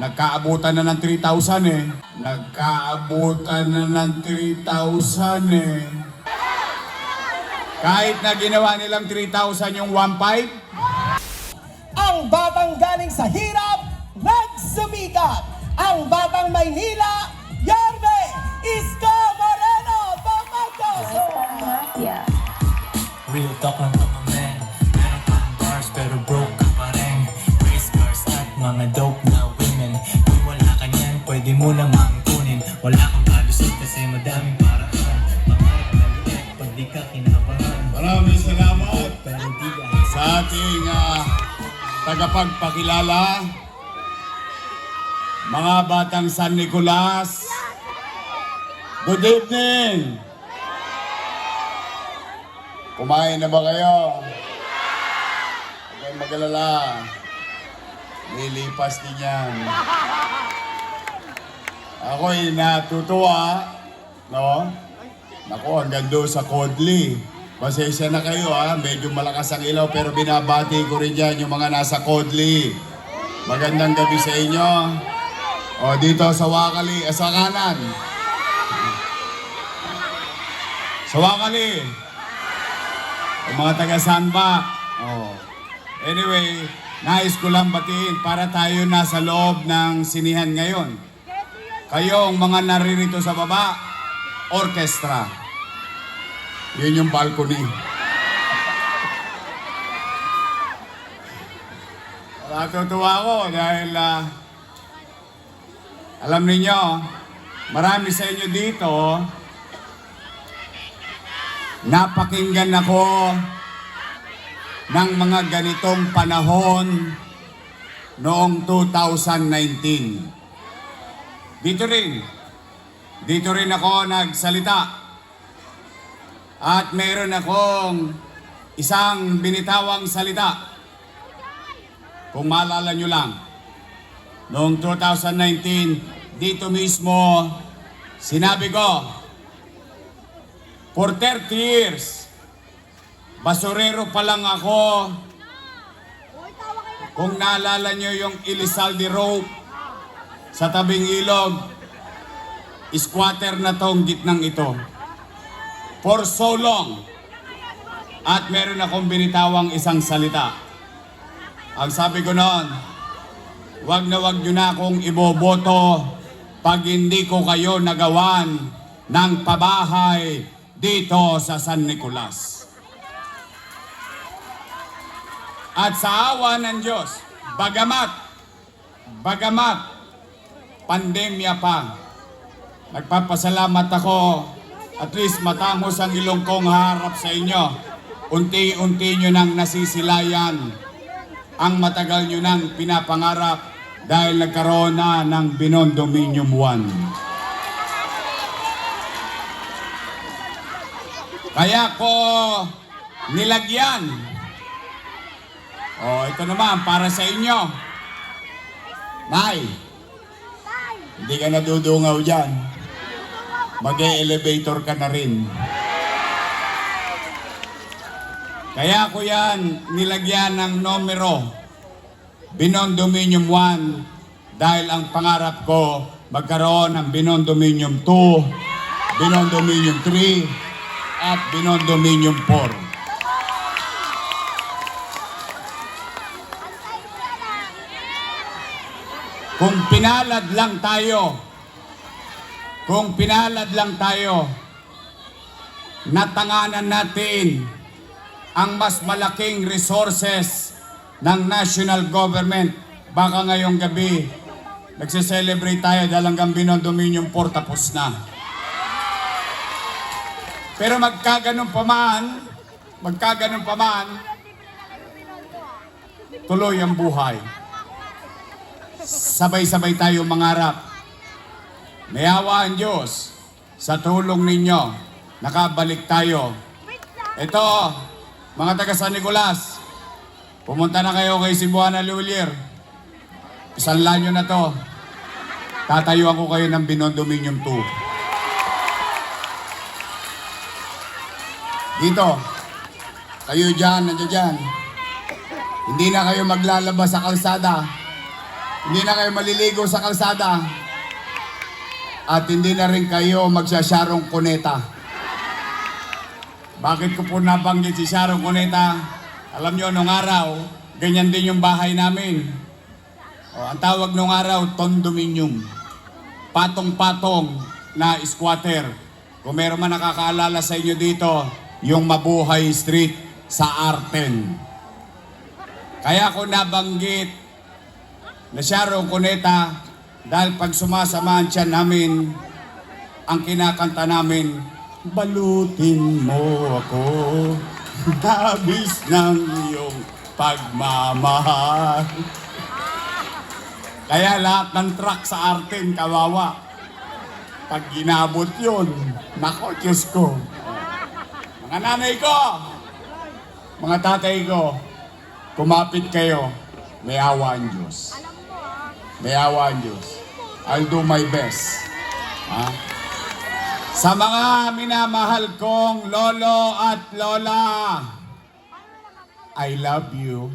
Nagkaabutan na ng 3,000 eh. Nagkaabutan na ng 3,000 eh. Kahit na ginawa nilang 3,000 yung 1,500, Ang batang galing sa hirap, nagsumikat. Ang batang Maynila, Yarme Isko Moreno Papatos! Yeah. Real talk lang mo namang kunin Wala kang kalusot kasi madaming paraan Pangarap na liit pag di ka kinabahan maraming salamat sa ating ah, tagapagpakilala. Mga batang San Nicolas, good evening! Kumain na ba kayo? Huwag kayong mag-alala. Lilipas din yan. Ako'y natutuwa, no? Nako, hanggang doon sa Kodli. Pasensya na kayo ha, medyo malakas ang ilaw pero binabati ko rin dyan yung mga nasa Kodli. Magandang gabi sa inyo. O dito sa Wakali, eh, sa kanan. Sa Wakali. O mga taga Sanba. O. Anyway, nais ko lang batiin para tayo nasa loob ng sinihan ngayon. Kayong mga naririto sa baba, orchestra. Yun yung balcony. Natutuwa ako dahil ah, alam ninyo, marami sa inyo dito napakinggan ako ng mga ganitong panahon noong 2019. Dito rin, dito rin ako nagsalita. At meron akong isang binitawang salita. Kung maalala nyo lang, noong 2019, dito mismo, sinabi ko, for 30 years, basurero pa lang ako. Kung naalala nyo yung Elizalde Road sa tabing ilog, squatter na tong gitnang ito for so long. At meron akong binitawang isang salita. Ang sabi ko noon, wag na wag nyo na akong iboboto pag hindi ko kayo nagawan ng pabahay dito sa San Nicolas. At sa awa ng Diyos, bagamat, bagamat, pandemya pa, nagpapasalamat ako at least matangos ang ilong kong harap sa inyo. Unti-unti nyo nang nasisilayan ang matagal nyo nang pinapangarap dahil nagkaroon na ng Binon Dominium 1. Kaya ko nilagyan. Oh, ito naman para sa inyo. Nay, hindi ka nadudungaw dyan mag-elevator ka na rin. Kaya ko yan nilagyan ng numero Binon Dominium 1 dahil ang pangarap ko magkaroon ng Binon Dominium 2, Binon Dominium 3, at Binon Dominium 4. Kung pinalad lang tayo kung pinalad lang tayo, natanganan natin ang mas malaking resources ng national government. Baka ngayong gabi, nagse-celebrate tayo dahil hanggang Binon Dominion 4 tapos na. Pero magkaganon pa man, magkaganon pa man, tuloy ang buhay. Sabay-sabay tayo mangarap. May awa ang Diyos sa tulong ninyo. Nakabalik tayo. Ito, mga taga San Nicolas, pumunta na kayo kay Cebuana Lulier. Isang lanyo na to. Tatayuan ko kayo ng Binon Dominium 2. Dito, kayo dyan, nandiyan dyan. Hindi na kayo maglalabas sa kalsada. Hindi na kayo maliligo sa kalsada. At hindi na rin kayo magsasyarong kuneta. Bakit ko po nabanggit si Sharon Cuneta? Alam nyo, nung araw, ganyan din yung bahay namin. O, ang tawag nung araw, condominium. Patong-patong na squatter. Kung meron man nakakaalala sa inyo dito, yung Mabuhay Street sa Arten. Kaya ko nabanggit na Sharon Cuneta dahil pag sumasamahan siya namin, ang kinakanta namin, Balutin mo ako, habis ng iyong pagmamahal. Kaya lahat ng truck sa Arten, kawawa. Pag ginabot yun, nako, Diyos ko. Mga nanay ko, mga tatay ko, kumapit kayo, may awa ang Diyos. May awa ang Diyos. I'll do my best. Ha? Sa mga minamahal kong lolo at lola, I love you.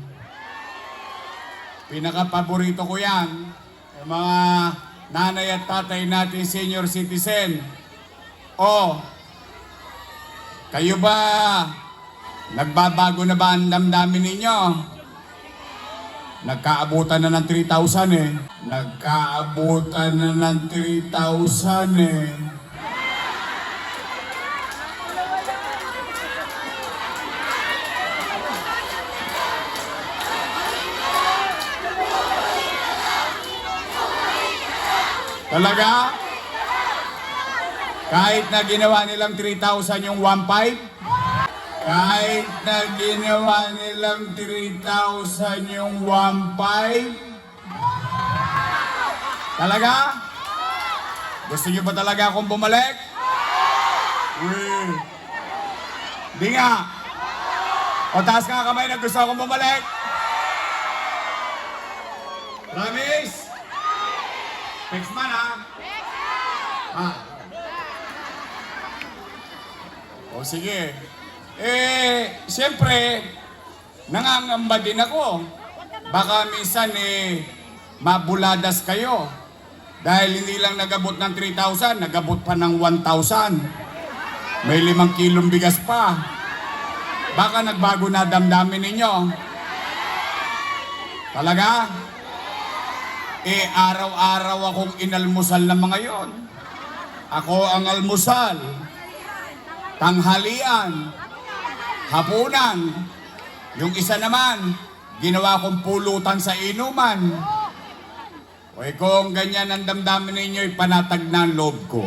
Pinaka-paborito ko yan. Yung mga nanay at tatay natin, senior citizen. O, kayo ba, nagbabago na ba ang damdamin ninyo? Nagkaabutan na ng 3,000 eh. Nagkaabutan na ng 3,000 eh. Talaga? Kahit na ginawa nilang 3,000 yung 1.5? Kahit na ginawa nilang 3,000 yung 1.5? Talaga? Gusto niyo ba talaga akong bumalik? Uy. Di nga. O taas ang kamay na gusto akong bumalik. Promise? Fix man ha? Ah. O sige. Eh, siyempre, nangangamba din ako. Baka minsan eh, mabuladas kayo. Dahil hindi lang nagabot ng 3,000, nagabot pa ng 1,000. May limang kilong bigas pa. Baka nagbago na damdamin ninyo. Talaga? Eh, araw-araw akong inalmusal ng mga yon. Ako ang almusal, tanghalian, hapunan. Yung isa naman, ginawa kong pulutan sa inuman. O kung ganyan ang damdamin ninyo, ipanatag na ang loob ko.